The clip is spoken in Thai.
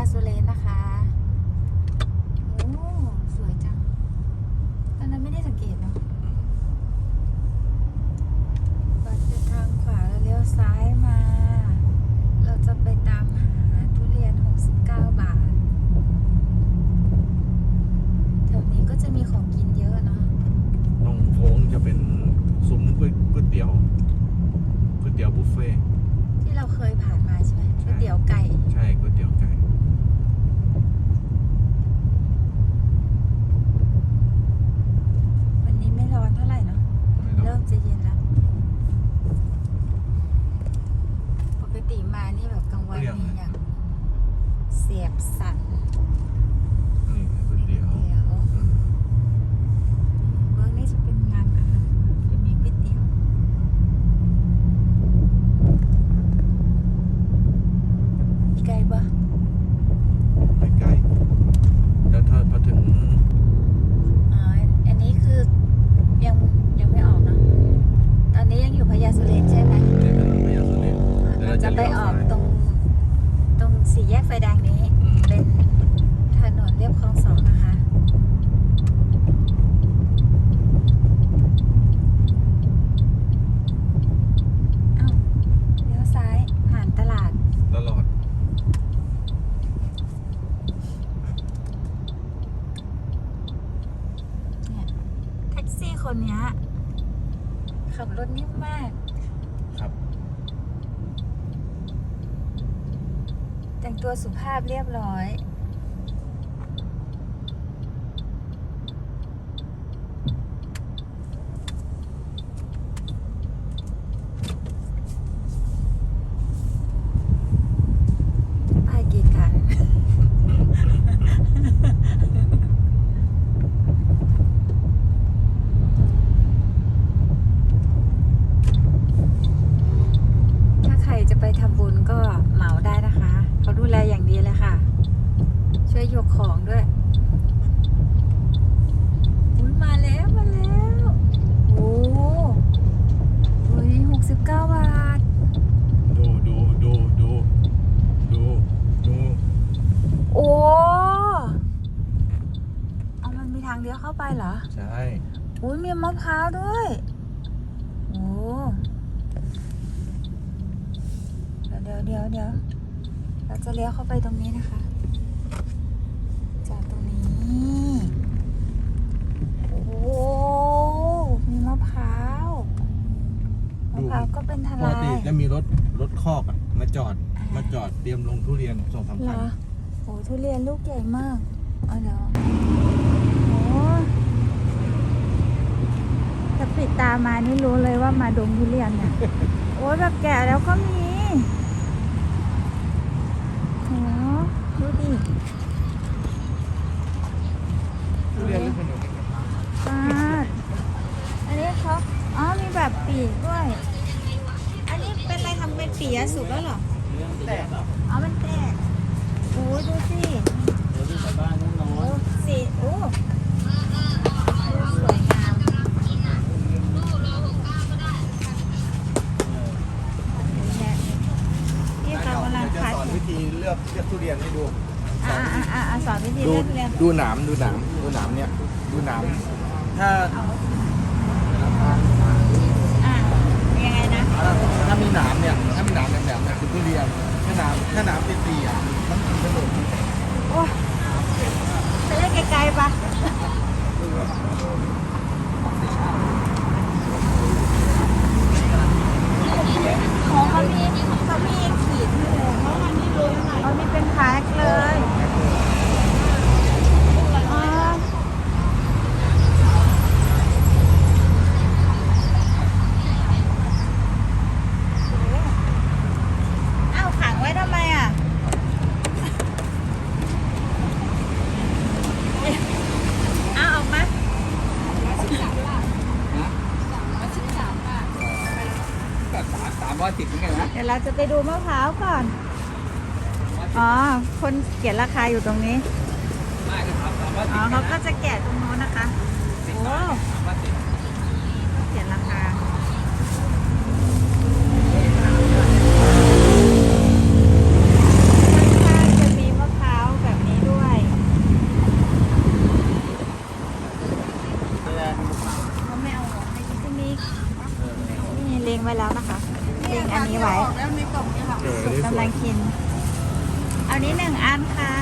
าสุเรนนะคะโอ้สวยจัง ตอนนั้นไม่ได้สังเกตเนาะเราจะทางขวาแล้วเลี้ยวซ้ายมา เราจะไปตามหาทุเรียน 69 บาท แถวนี้ก็จะมีของกินเยอะเนาะตรงโค้งจะเป็นซุ้มก๋วยก๋วยเตี๋ยวก๋วยเตี๋ยวบุฟเฟ่ต์ที่เราเคยผ่านมาใช่ไหมใช่ก๋วยเตี๋ยวไก่ ใช่ก๋วยเตี๋ยวไก่ วันนี้ไม่ร้อนเท่าไหร่เนาะ ไม่ต้อ เริ่ ง มจะเย็นแล้ว ปกติมา นี่แบบกลางวันนี่อย่างเสียบสันนี่ก๋วยเตี๋ยว เดี๋ยว อืม เบื้องนี้จะเป็นงานอาหารจะมีก๋วยเตี๋ยวไกลปะ ใกล้ๆแล้วถ้าพอถึง อ๋อ อันนี้คือยังยังไม่ออกเนอะตอนนี้ยังอยู่พญาสุเรนใช่ไหม เนี่ยถนนพญาสุเรน เราจะไปออกตรง ตรงสี่แยกไฟแดงนี้อืมเป็นถนนเรียบคลองสองนะคะอ้าวเลี้ยวซ้ายผ่านตลาด ตลอด เนี่ยแท็กซี่คนเนี้ยขับรถนิ่มมาก ครับ แต่งตัวสุภาพเรียบร้อย ป้ายเกีกัน ถ้าใครจะไปทำบุญก็เหมาได้นะคะ เขาดูแลอย่างดีเลยค่ะ ช่ว ยยกของด้วยอุ้ยมาแล้ว มาแล้ว โอ้อุ้ยหกสิบเก้าบาท ดูดูดูดูดูดูโอ้เอามันมีทางเดียวเข้าไปเหรอ ใช่อุ้ยมีมะพร้าวด้วย โอ้เดี๋ยวเดี๋ยวเดี๋ยวเดี๋ยวเราจะเลี้ยวเข้าไปตรงนี้นะคะ จากตรงนี้ โอ้ มีมะพร้าว มะพร้าวก็เป็นทปกลาติยจะมีรถรถคอกอะมาจอดมาจอดเตรียมลงทุเรียนสองสามเหรคันอโอ้ทุเรียนลูกใหญ่มากเอาเดี๋ยวโอ้ถ้าปิดตามานี่รู้เลยว่ามาดงทุเรียนเนี่ยโอ้ยแบบแก่แล้วก็มีโอ้ดูดิ ทุเรียนหรือขนม ปาดอันนี้เขาอ๋อมีแบบปีกด้วย อันนี้เป็นอะไร ทำเป็นปีอะสุกแล้วเหรอแต่อ๋อมันแตกโอ้ยดูสิเดี๋ยวดูชาวบ้านน้โอ้อยสีโอ้สวยงามนี่เขากำลังจะคัดสอนวิธีเลือกเลือกทุเรียนให้ดูอ่าอ่าอ่าสอนวิธีดูเลือกทุเรียนดูหนามดูหนามดูหนามเนี่ยดูหนามถ้าเอาถ้าอ่ายังไงนะ ถ้ามีหนามเนี่ย ถ้ามีหนามแหลมๆเนี่ยคือทุเรียนถ้าหนามถ้าหนามตีๆอะมันคือขนมโอ้ไปเล่นไกลๆปะของเขามีเขามีขีดให้เลยเขามีเป็นแพ็คเลย ร้อยสิบเหมือนกันนะเดี๋ยวเราจะไปดูมะพร้าวก่อน อ๋อ คนเขียนราคาอยู่ตรงนี้ ได้ครับอ๋อเขาก็จะแกะตรงโน้นนะคะโอ้เขียนราคา ข้างๆจะมีมะพร้าวแบบนี้ด้วย เขาไม่เอาหรอที่นี่นี่เลงไว้แล้วนะคะ อันนี้ไว้ แล้วในกล่องเนี่ยค่ะ เออสุกนี่สกำวลัยงกิน เอานี้หนึ่งอันค่ะ